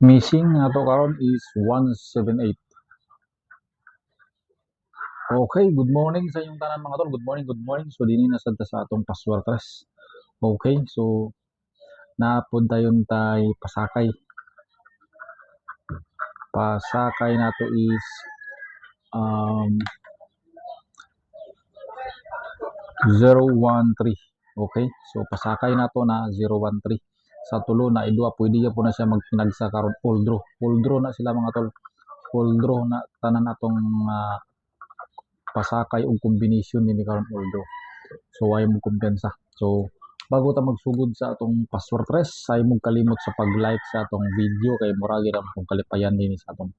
Missing nga to karon is 178. Okay, good morning sa inyong tanan mga tol. Good morning, good morning. So dinhi na sad sa atong password. Okay, so naapod tayon tay pasakay. Pasakay nato is um 013. Okay, so pasakay nato na 013 sa tulo na idua pwede ya po na siya magpinagsa karon full draw. Full draw na sila mga tol. Full draw na tanan atong ah, pasakay og combination ni karon full draw. So ay mo kumpiyansa? So bago ta magsugod sa atong password rest ay mo kalimot sa pag-like sa atong video kay muragi ra kung kalipayan din sa atong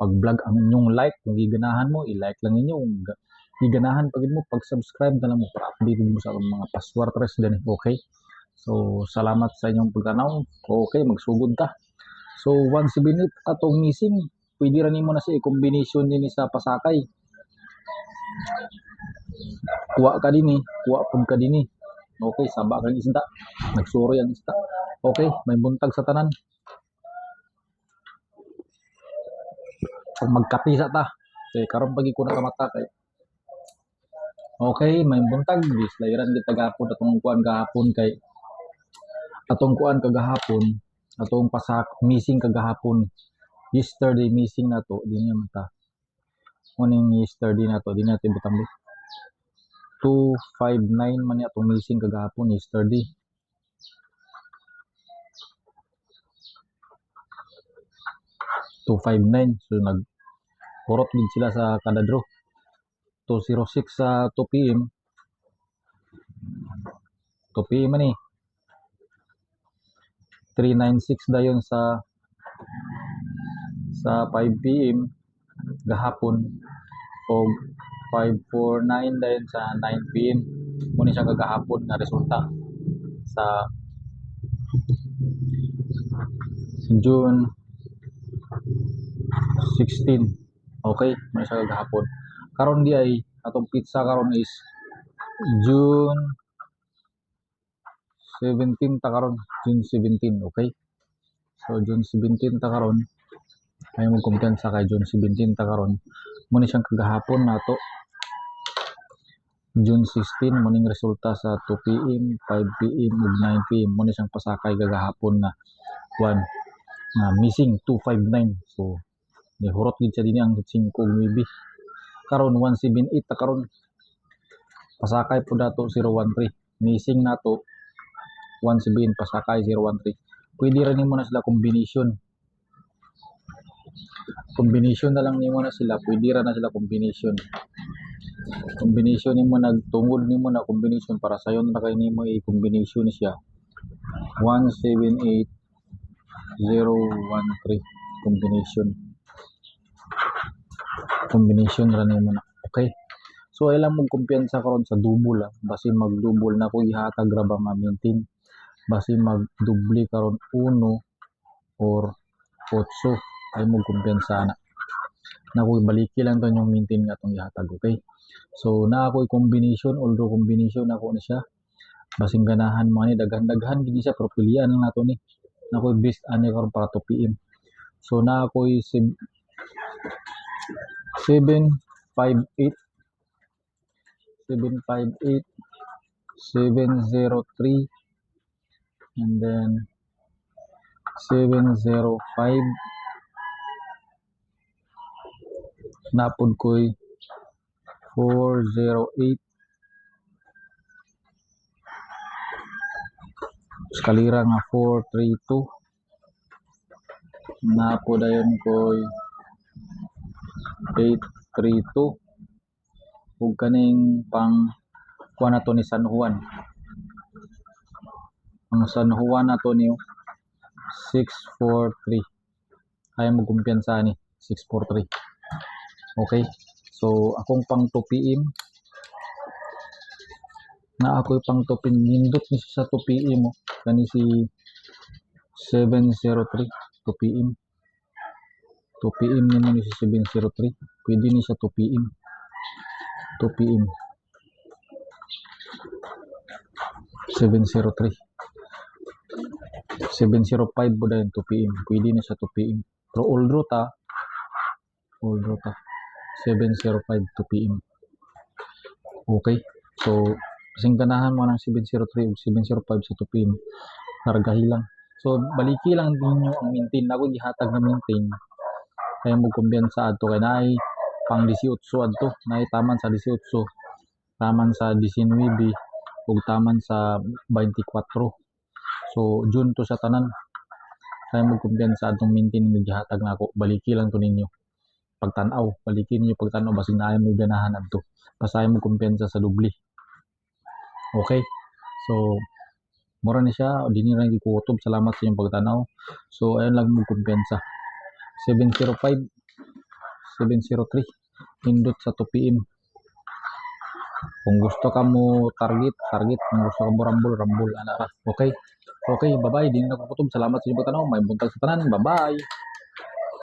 pag-vlog ang inyong like kung giganahan mo i-like lang ninyo kung ga- giganahan pag mo pag-subscribe na lang mo para updated mo sa atong mga password rest din okay So, salamat sa inyong pagtanaw. Okay, magsugod ta. So, once binit atong missing, pwede rin mo na siya i-combination din sa pasakay. Kuha ka din eh. Kuha pud ka din eh. Okay, saba kang isda. Nagsuri ang isda. Okay, may buntag sa tanan. Pag magkapi ta. Okay, karon pagi ko nakamata kay Okay, may buntag. Dislayran kita gahapon atong kuan gahapon kay atong kuan kagahapon atong pasak missing kagahapon yesterday missing na to di niya mata kuning yesterday na to di natin butang 259 man ni atong missing kagahapon yesterday. two five nine so nag kurot din sila sa kada draw. 206 sa 2 pm 2 pm man eh. 396 dayon sa sa 5 PM gahapon. O 549 dayon sa 9 PM muna siya kagahapon nga resulta sa June 16 okay muna siya kagahapon. Karon di ay atong pizza karon is June 17 ta karon June 17 okay? So June 17 ta karon ay mo kumpiyansa kay June 17 ta karon muna siyang kagahapon nato June 16 muning resulta sa 2 PM 5 PM ug 9 PM muna siyang pasakay kagahapon na 1 na missing 259 so ni hurot gid siya dinhi ang 5 maybe. Karon 178 ta karon. Pasakay po dato 013 missing nato 178 pasakay 013 pwede rin mo na sila combination combination na lang nimo na sila pwede ra na sila combination combination nimo nagtungod nimo na combination para sayon na kay nimo i-combination siya. 178013 combination combination ra nimo na okay? So ay lang mo kumpiyansa karon sa double ah. basi mag double na ko ihatag ra ba ma-maintain basi mag doble karon 1 or 8 ay mo kumpiyansa na na ko baliki lang to yung maintain nga tong ihatag okay? So na ako combination although combination ako na siya? Basing ganahan mo ni daghan-daghan gid siya pero pilian lang nato ni. Na ko best ani para to PM so na ako 758 758 703 and then 705 napod ko'y 408 skalira nga 432 napod ayon ko'y 832 ug kaning pang kuha na to ni San Juan. Ang San Juan na to niyo 643 ay mo kumpiyansa ni 643 okay? So akong pang 2 PM na ako'y pang 2 PM nindot ni siya sa 2 PM mo kani si 703 2 PM 2 PM nimo ni si 703 pwede ni siya 2 PM 2 PM 703 705 po dahil 2 PM pwede na siya 2 PM pero old route ah old route ah 705 2 PM okay so kasing mo ng 703 ug 705 sa 2 PM kargahi lang. So baliki lang ninyo ang maintain. Ako gihatag na maintain. Kaya mo kumbiyansa adto kay naay pang 18 adto. Naay taman sa 18 taman sa 19 ug taman sa 24 so June to sa tanan. Kaya mo kumbiyansa adtong maintain. Nga gihatag na ako. Baliki lang to ninyo pagtan-aw. Baliki ninyo pagtan-aw basig naay mo ganahan adto pasayo mo kumpiyansa sa dubli okay? So mura ni siya. Dinhi ra gikutob salamat sa inyong pagtanaw. So ayun lang mo kumpiyansa. 705 703 pindot sa 2 PM kung gusto ka mo target target. Kung gusto ka mo rambol rambol. Ana ka. Okay? Okay bye bye din na ko kutob salamat sa inyong pagtanaw. May buntag sa tanan. Bye bye